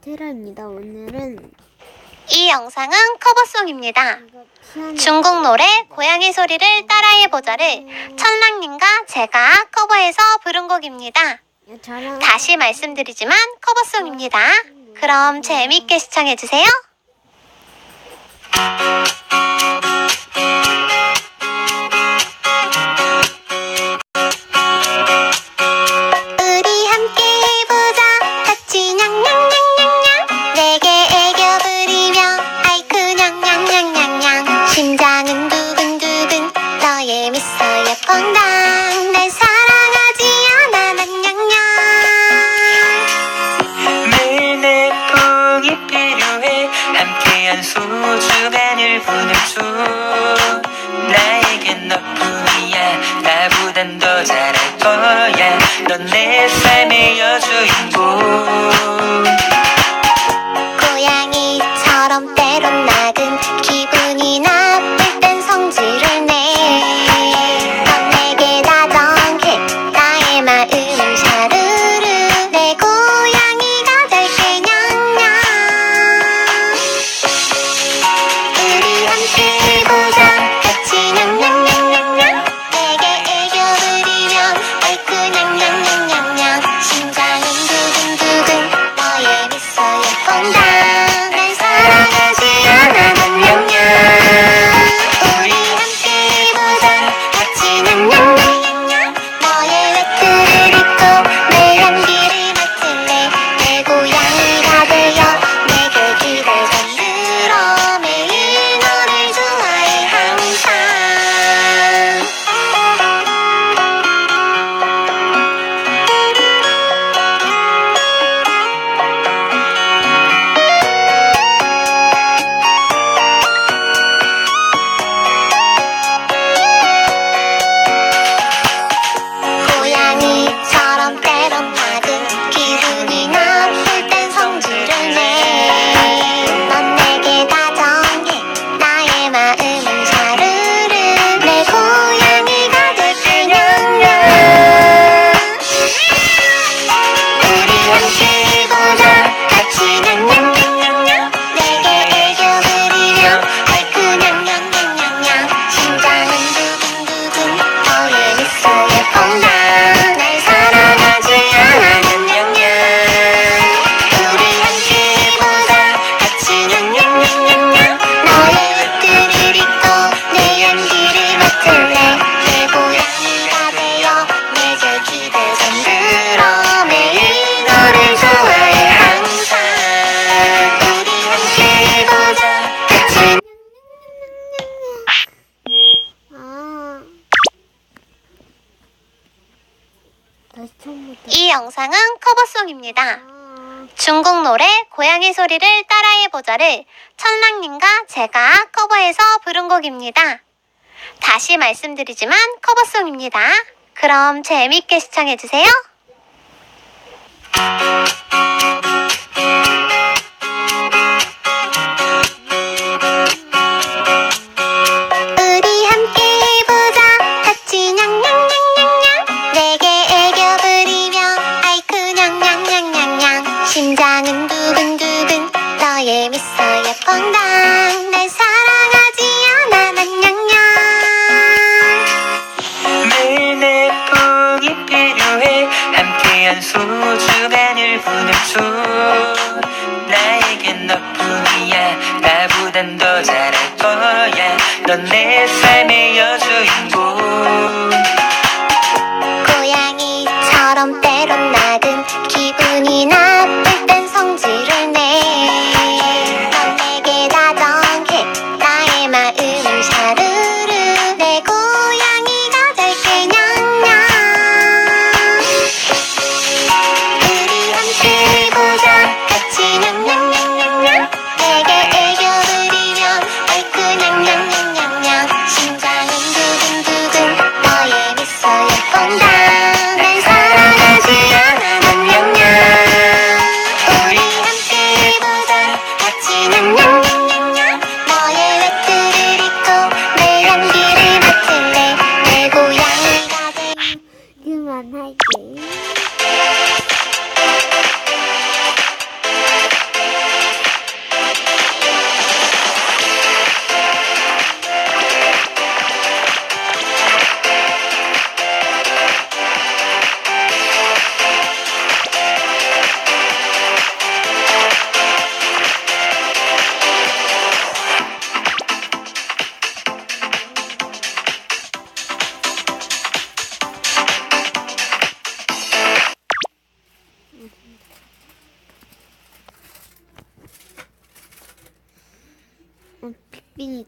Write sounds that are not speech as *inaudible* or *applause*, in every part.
테라입니다. 오늘은 이 영상은 커버송입니다. 중국 노래 고양이 소리를 따라해보자를 천랑님과 제가 커버해서 부른 곡입니다. 다시 말씀드리지만 커버송입니다. 그럼 재미있게 시청해주세요. Vanessa, and you're 천랑입니다. 중국 노래 고양이 소리를 따라해보자를 천랑님과 제가 커버해서 부른 곡입니다. 다시 말씀드리지만 커버송입니다. 그럼 재밌게 시청해주세요. 심장은 두근두근 너의 미소에 뻥다.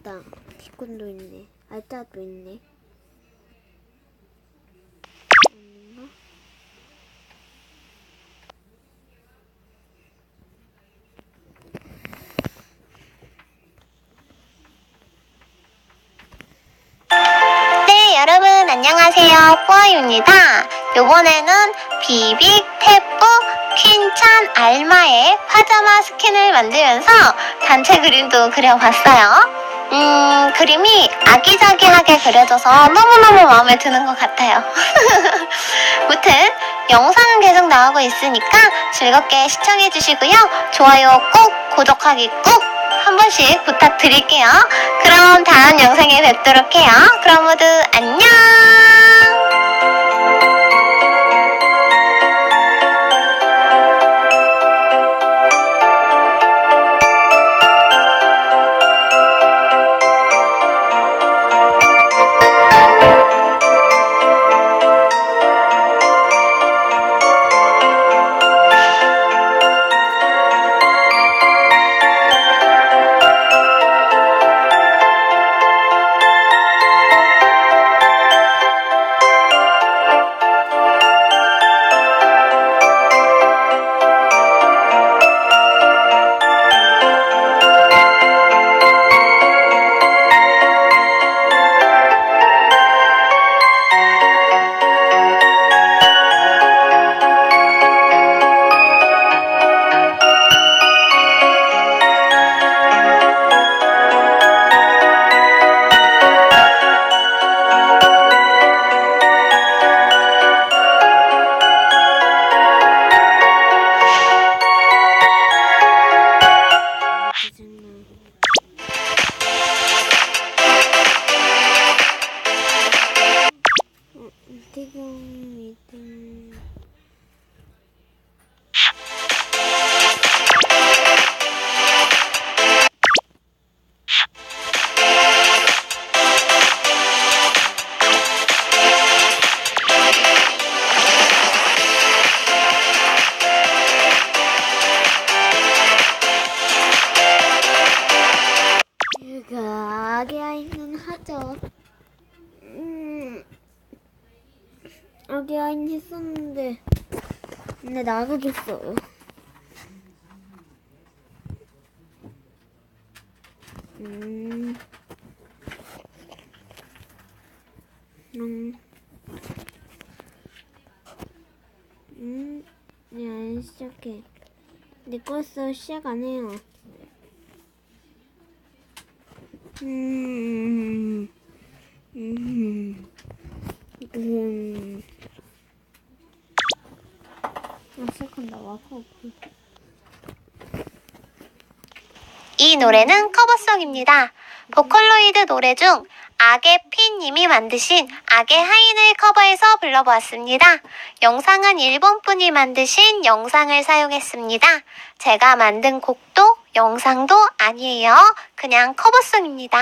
빈 있다. 티콘도 있네. 알짜도 있네. 네, 여러분 안녕하세요. 뿌아유입니다. 요번에는 비빅 태프 퀸찬 알마의 파자마 스킨을 만들면서 단체 그림도 그려봤어요. 음, 그림이 아기자기하게 그려져서 너무너무 마음에 드는 것 같아요. *laughs* 무튼 영상은 계속 나오고 있으니까 즐겁게 시청해 주시고요. 좋아요 꼭, 구독하기 꼭한 번씩 부탁드릴게요. 그럼 다음 영상에 뵙도록 해요. 그럼 모두 안녕! 아이는 했었는데, 근데 나가겠어요. 음, 음, 음, 네, 안 시작해. 내 거였어, 시작 안 해요. 음, 음, 음. 아, 시작한다. 와서 없고. 이 노래는 커버송입니다. 보컬로이드 노래 중 악의 핀님이 만드신 악의 하인을 커버해서 불러보았습니다. 영상은 일본 분이 만드신 영상을 사용했습니다. 제가 만든 곡도 영상도 아니에요. 그냥 커버송입니다.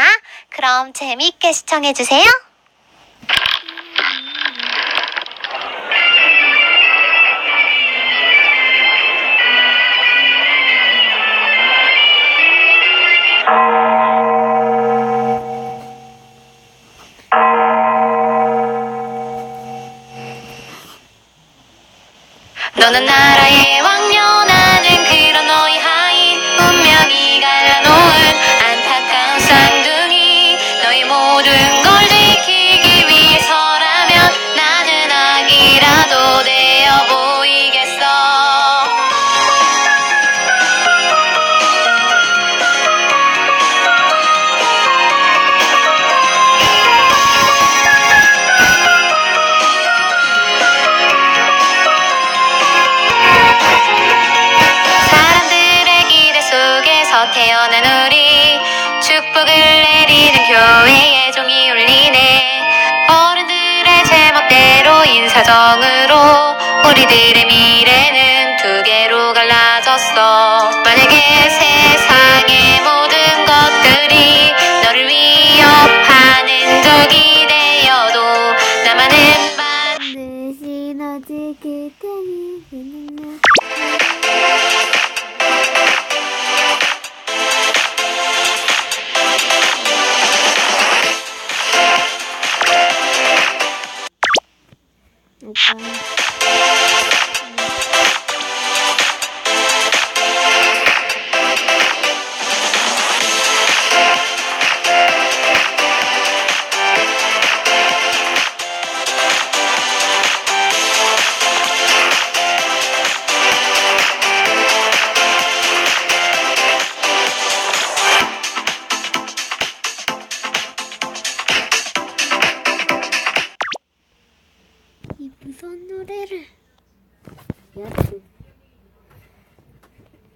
그럼 재미있게 시청해주세요. 너는 나라의 왕녀 나는 그런 너의 하인. 분명히 갈라놓은 안타까운 쌍 태어난 우리 축복을 내리는 교회의 종이 울리네. 어른들의 제멋대로 인사정으로 우리들의 미래는 두 개로 갈라졌어. 만약에 세상의 모든 것들이 너를 위협하는 적이 되어도 나만은 반 대신 아직 그때니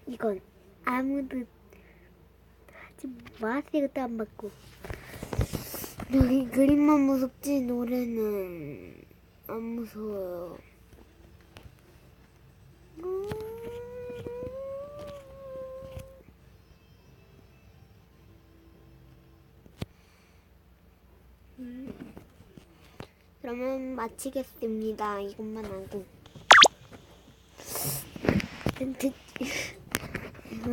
이건 아무도 하지 마세요 도안 받고 여기 그림만 무섭지 노래는 안 무서워요 그러면 마치겠습니다. 이것만 하고. Here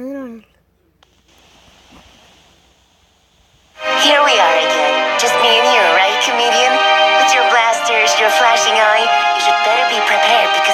we are again. Just me and you, right, comedian? With your blasters, your flashing eye, you should better be prepared because.